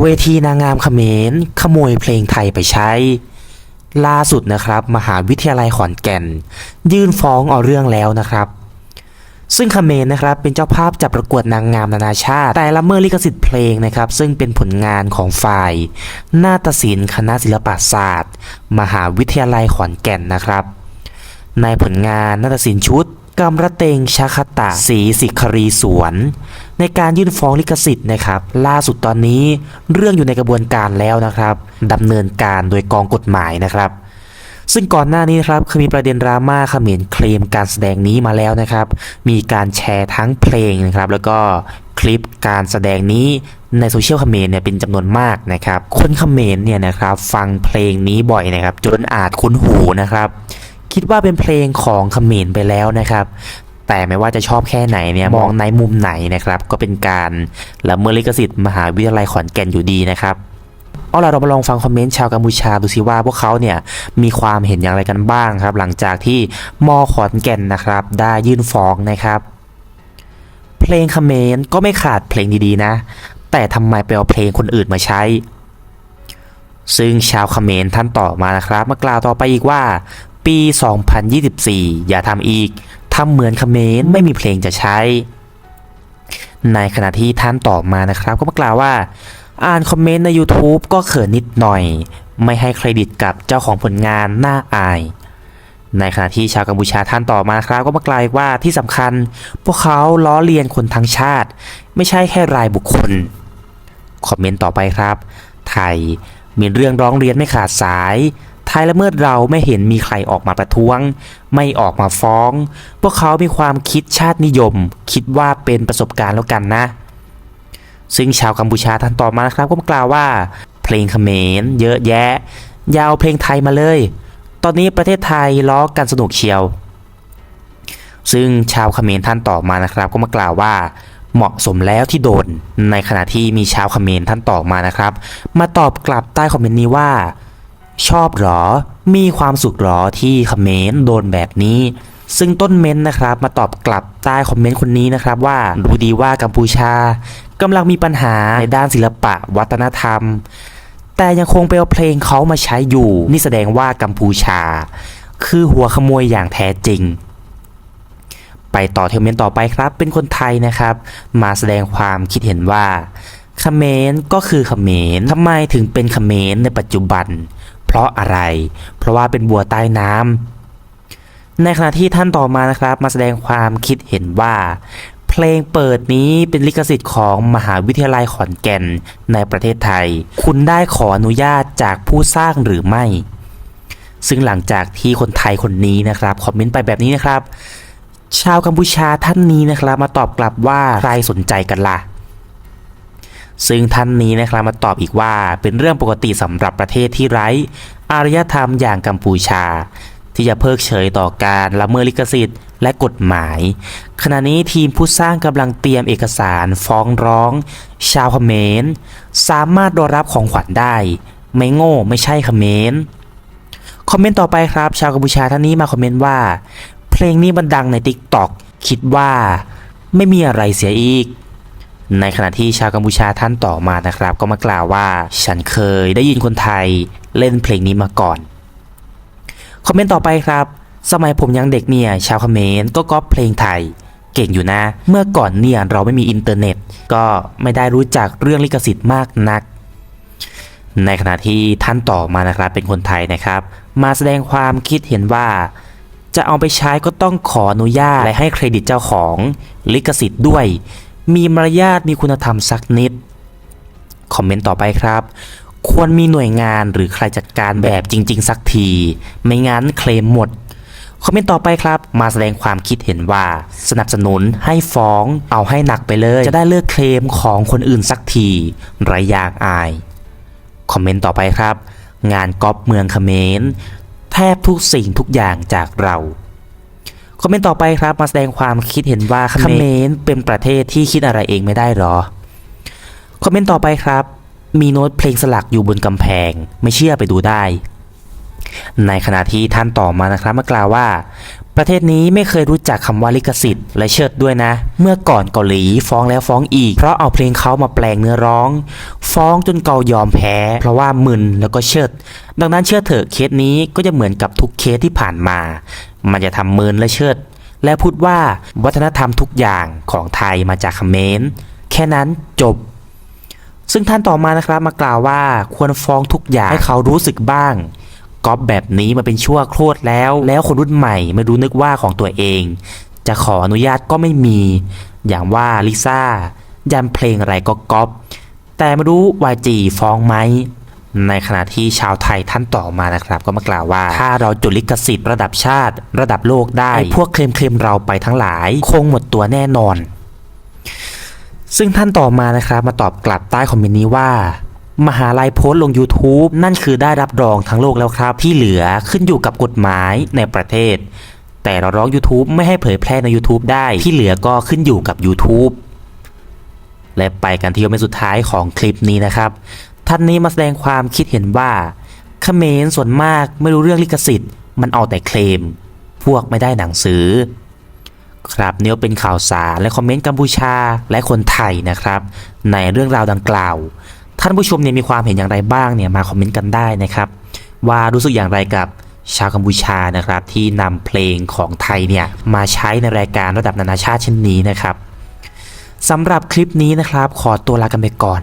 เวทีนางงามเขมร ขโมยเพลงไทยไปใช้ ล่าสุดนะครับ มหาวิทยาลัยขอนแก่น ยื่นฟ้องเอาเรื่องแล้วนะครับ ซึ่งเขมรนะครับเป็นเจ้าภาพจัดประกวดนางงามนานาชาติ แต่ละเมิดลิขสิทธิ์เพลงนะครับ ซึ่งเป็นผลงานของฝ่าย นาฏศิลป์คณะศิลปศาสตร์ มหาวิทยาลัยขอนแก่นนะครับ ในผลงานนาฏศิลป์ชุดกำระเตงชาคตะสีสิครีสวน ในการยื่นฟ้องลิขสิทธิ์นะครับ ล่าสุดตอนนี้เรื่องอยู่ในกระบวนการแล้วนะครับดำเนินการโดยกองกฎหมายนะครับ ซึ่งก่อนหน้านี้นะครับเคยมีประเด็นดราม่าเขมรเคลมการแสดงนี้มาแล้วนะครับ มีการแชร์ทั้งเพลงนะครับ แล้วก็คลิปการแสดงนี้ในโซเชียลเขมรเนี่ยเป็นจำนวนมากนะครับ คนเขมรเนี่ยนะครับฟังเพลงนี้บ่อยนะครับจนอาจคุ้นหูนะครับ คิดว่าเป็นเพลงของเขมรไปแล้วนะครับ แต่ไม่ว่าจะชอบแค่ไหนเนี่ยมองในมุมไหนนะครับ ก็เป็นการละเมิดลิขสิทธิ์มหาวิทยาลัยขอนแก่นอยู่ดีนะครับเอาล่ะเรามาลองฟังคอมเมนต์ชาวกัมพูชาดูสิว่าพวกเขาเนี่ยมีความเห็นอย่างไรกันบ้างครับ หลังจากที่มอขอนแก่นนะครับ ได้ยื่นฟ้องนะครับ เพลงเขมรก็ไม่ขาดเพลงดีๆนะ แต่ทำไมไปเอาเพลงคนอื่นมาใช้ ซึ่งชาวเขมรท่านต่อมานะครับมากล่าวต่อไปอีกว่า ปี 2024 อย่าทำอีกทำเหมือนเขมรไม่มีเพลงจะใช้ ในขณะที่ท่านต่อมานะครับ ก็มากล่าวว่า อ่านคอมเมนต์ใน YouTube ก็เขินนิดหน่อย ไม่ให้เครดิตกับเจ้าของผลงานน่าอาย ในขณะที่ชาวกัมพูชาท่านต่อมาครับ ก็มากลาวอีกว่าที่สำคัญ พวกเขาล้อเลียนคนทั้งชาติ ไม่ใช่แค่รายบุคคลคอมเมนต์ต่อไปครับ ไทยมีเรื่องร้องเรียนไม่ขาดสาย ไทยละเมิดเราไม่เห็นมีใครออกมาประท้วง ไม่ออกมาฟ้อง พวกเขามีความคิดชาตินิยม คิดว่าเป็นประสบการณ์แล้วกันนะ ซึ่งชาวกัมพูชาท่านต่อมานะครับก็มากล่าวว่า เพลงเขมรเยอะแยะ ยาวเพลงไทยมาเลย ตอนนี้ประเทศไทยล้อกันสนุกเชียว ซึ่งชาวเขมรท่านต่อมานะครับ ก็มากล่าวว่าเหมาะสมแล้วที่โดน ในขณะที่มีชาวเขมรท่านต่อมานะครับ มาตอบกลับใต้คอมเมนต์นี้ว่า ชอบหรอ มีความสุขหรอที่คอมเขมรโดนแบบนี้ ซึ่งต้นเม้นต์นะครับมาตอบกลับใต้คอมเมนต์คนนี้นะครับว่ารู้ดีว่ากัมพูชากำลังมีปัญหาในด้านศิลปะวัฒนธรรม แต่ยังคงไปเอาเพลงเขามาใช้อยู่ นี่แสดงว่ากัมพูชา คือหัวขโมยอย่างแท้จริง ไปต่อเทอมเมนต์ต่อไปครับ เป็นคนไทยนะครับ มาแสดงความคิดเห็นว่าเขมรก็คือเขมรทำไมถึงเป็นเขมรในปัจจุบัน ราะอะไร เพราะว่าเป็นบัวใต้น้ำในขณะที่ท่านต่อมานะครับมาแสดงความคิดเห็นว่า เพลงเปิดนี้เป็นลิขสิทธิ์ของมหาวิทยาลัยขอนแก่นในประเทศไทย คุณได้ขออนุญาตจากผู้สร้างหรือไม่ ซึ่งหลังจากที่คนไทยคนนี้นะครับคอมเมนต์ไปแบบนี้นะครับ ชาวกัมพูชาท่านนี้นะครับ มาตอบกลับว่าใครสนใจกันล่ะ ซึ่งท่านนี้นะครับมาตอบอีกว่าเป็นเรื่องปกติสำหรับประเทศที่ไร้อารยธรรมอย่างกัมพูชา ที่จะเพิกเฉยต่อการละเมิดลิขสิทธิ์และกฎหมาย ขณะนี้ทีมผู้สร้างกำลังเตรียมเอกสารฟ้องร้อง ชาวเขมร สามารถรอรับของขวัญได้ ไม่โง่ไม่ใช่เขมรคอมเมนต์ต่อไปครับ ชาวกัมพูชาท่านนี้มาคอมเมนต์ว่า เพลงนี้มันดังใน t ิ k t o k คิดว่า ไม่มีอะไรเสียอีก ในขณะที่ชาวกัมพูชาท่านต่อมานะครับ ก็มากล่าวว่าฉันเคยได้ยินคนไทยเล่นเพลงนี้มาก่อน คอมเมนต์ต่อไปครับ สมัยผมยังเด็กเนี่ยชาวเขมรก็ก๊อปเพลงไทย เก่งอยู่นะ เมื่อก่อนเนี่ยเราไม่มีอินเทอร์เน็ต ก็ไม่ได้รู้จักเรื่องลิขสิทธิ์มากนัก ในขณะที่ท่านต่อมานะครับเป็นคนไทยนะครับ มาแสดงความคิดเห็นว่าจะเอาไปใช้ก็ต้องขออนุญาตและให้เครดิตเจ้าของลิขสิทธิ์ด้วย มีมารยาทมีคุณธรรมสักนิด คอมเมนต์ต่อไปครับ ควรมีหน่วยงานหรือใครจัดการแบบจริง ๆ สักที ไม่งั้นเคลมหมด คอมเมนต์ต่อไปครับ มาแสดงความคิดเห็นว่า สนับสนุนให้ฟ้อง เอาให้หนักไปเลย จะได้เลิกเคลมของคนอื่นสักทีไรอยางอาย คอมเมนต์ต่อไปครับ งานก๊อปเมืองเขมรแทบทุกสิ่งทุกอย่างจากเรา คอมเมนต์ต่อไปครับ มาแสดงความคิดเห็นว่าเขมรเป็นประเทศที่คิดอะไรเองไม่ได้หรอ คอมเมนต์ต่อไปครับ มีโน้ตเพลงสลักอยู่บนกำแพง ไม่เชื่อไปดูได้ ในขณะที่ท่านต่อมานะครับมากล่าวว่า ประเทศนี้ไม่เคยรู้จักคำว่าลิขสิทธิ์และเชิดด้วยนะ เมื่อก่อนเกาหลีฟ้องแล้วฟ้องอีก เพราะเอาเพลงเขามาแปลงเนื้อร้อง ฟ้องจนเกายอมแพ้ เพราะว่ามึนแล้วก็เชิด ดังนั้นเชื่อเถอะเคสนี้ก็จะเหมือนกับทุกเคสที่ผ่านมา มันจะทำเมึนและเชิด และพูดว่าวัฒนธรรมทุกอย่างของไทยมาจากเขมรแค่นั้นจบ ซึ่งท่านต่อมานะครับมากล่าวว่าควรฟ้องทุกอย่างให้เขารู้สึกบ้างก๊อปแบบนี้มาเป็นชั่วโคตรแล้ว แล้วคนรุ่นใหม่ไม่รู้นึกว่าของตัวเอง จะขออนุญาตก็ไม่มี อย่างว่าลิซ่ายันเพลงอะไรก็ก๊อปแต่ไม่รู้ YG ฟ้องไหม ในขณะที่ชาวไทยท่านต่อมานะครับ ก็มากล่าวว่า ถ้าเราจดลิขสิทธิ์ระดับชาติ ระดับโลกได้ไอ้พวกเคลมเคลมๆเราไปทั้งหลาย คงหมดตัวแน่นอน ซึ่งท่านต่อมานะครับ มาตอบกลับใต้คอมเมนต์นี้ว่า มหาลัยโพสต์ลง YouTube นั่นคือได้รับรองทั้งโลกแล้วครับ ที่เหลือขึ้นอยู่กับกฎหมายในประเทศ แต่เราร้อง YouTube ไม่ให้เผยแพร่ใน YouTube ได้ที่เหลือก็ขึ้นอยู่กับ YouTube และไปกันที่คอมเมนต์สุดท้ายของคลิปนี้นะครับ ท่านนี้มาแสดงความคิดเห็นว่าเขมรส่วนมากไม่รู้เรื่องลิขสิทธิ์ มันเอาแต่เคลม พวกไม่ได้หนังสือ ครับเนี่ยเป็นข่าวสารและคอมเมนต์กัมพูชาและคนไทยนะครับ ในเรื่องราวดังกล่าว ท่านผู้ชมเนี่ยมีความเห็นอย่างไรบ้างเนี่ยมาคอมเมนต์กันได้นะครับ ว่ารู้สึกอย่างไรกับชาวกัมพูชานะครับ ที่นำเพลงของไทยเนี่ยมาใช้ในรายการระดับนานาชาติเช่นนี้นะครับสำหรับคลิปนี้นะครับ ขอตัวลากันไปก่อน